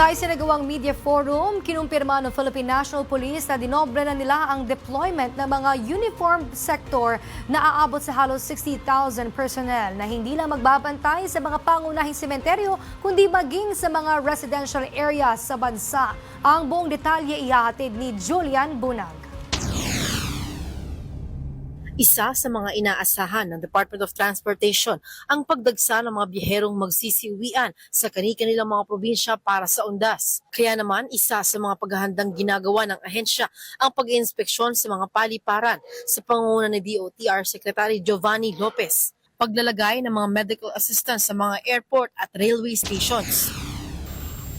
Sa isinagawang media forum, kinumpirma ng Philippine National Police na dinobre na nila ang deployment ng mga uniform sector na aabot sa halos 60,000 personnel na hindi lang magbabantay sa mga pangunahing sementeryo kundi maging sa mga residential areas sa bansa. Ang buong detalye ihahatid ni Julian Bunag. Isa sa mga inaasahan ng Department of Transportation ang pagdagsa ng mga biherong magsisiuwian sa kani-kanilang mga probinsya para sa undas. Kaya naman, isa sa mga paghahandang ginagawa ng ahensya ang pag-inspeksyon sa mga paliparan sa pangunguna ni DOTR Secretary Giovanni Lopez. Paglalagay ng mga medical assistance sa mga airport at railway stations.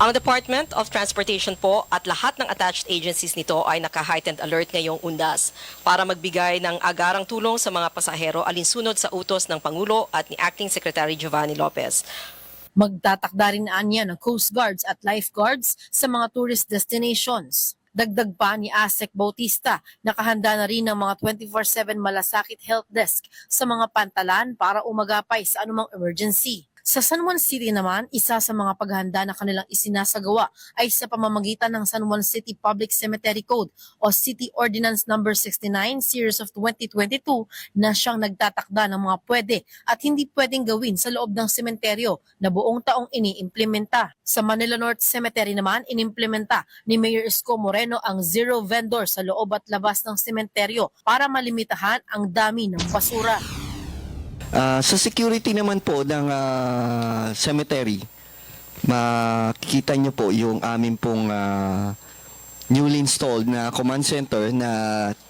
Ang Department of Transportation po at lahat ng attached agencies nito ay naka-heightened alert ngayong undas para magbigay ng agarang tulong sa mga pasahero alinsunod sa utos ng Pangulo at ni Acting Secretary Giovanni Lopez. Magtatakda rin niya ng Coast Guards at lifeguards sa mga tourist destinations. Dagdag pa ni Asek Bautista, nakahanda na rin ng mga 24-7 malasakit help desk sa mga pantalan para umagapay sa anumang emergency. Sa San Juan City naman, isa sa mga paghahanda na kanilang isinasagawa ay sa pamamagitan ng San Juan City Public Cemetery Code o City Ordinance No. 69 Series of 2022 na siyang nagtatakda ng mga pwede at hindi pwedeng gawin sa loob ng sementeryo na buong taong iniimplementa. Sa Manila North Cemetery naman, inimplementa ni Mayor Isko Moreno ang zero vendor sa loob at labas ng sementeryo para malimitahan ang dami ng basura. Ah, sa security naman po ng ah, cemetery, makikita nyo po yung amin pong ah, newly installed na command center na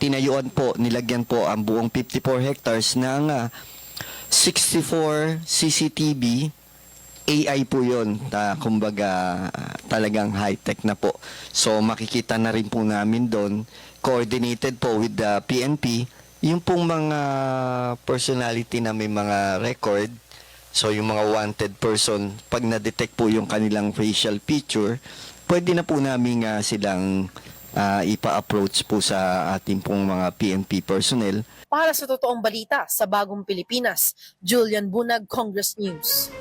tinayuan po, nilagyan po ang buong 54 hectares ng ah, 64 CCTV AI po yun, ta, kumbaga talagang high-tech na po. So makikita na rin po namin doon, coordinated po with the PNP, yung pong mga personality na may mga record, so yung mga wanted person, pag na-detect po yung kanilang facial feature, pwede na po namin ah, silang ah, ipa-approach po sa ating pong mga PNP personnel Para sa totoong balita sa Bagong Pilipinas, Julian Bunag, Congress News.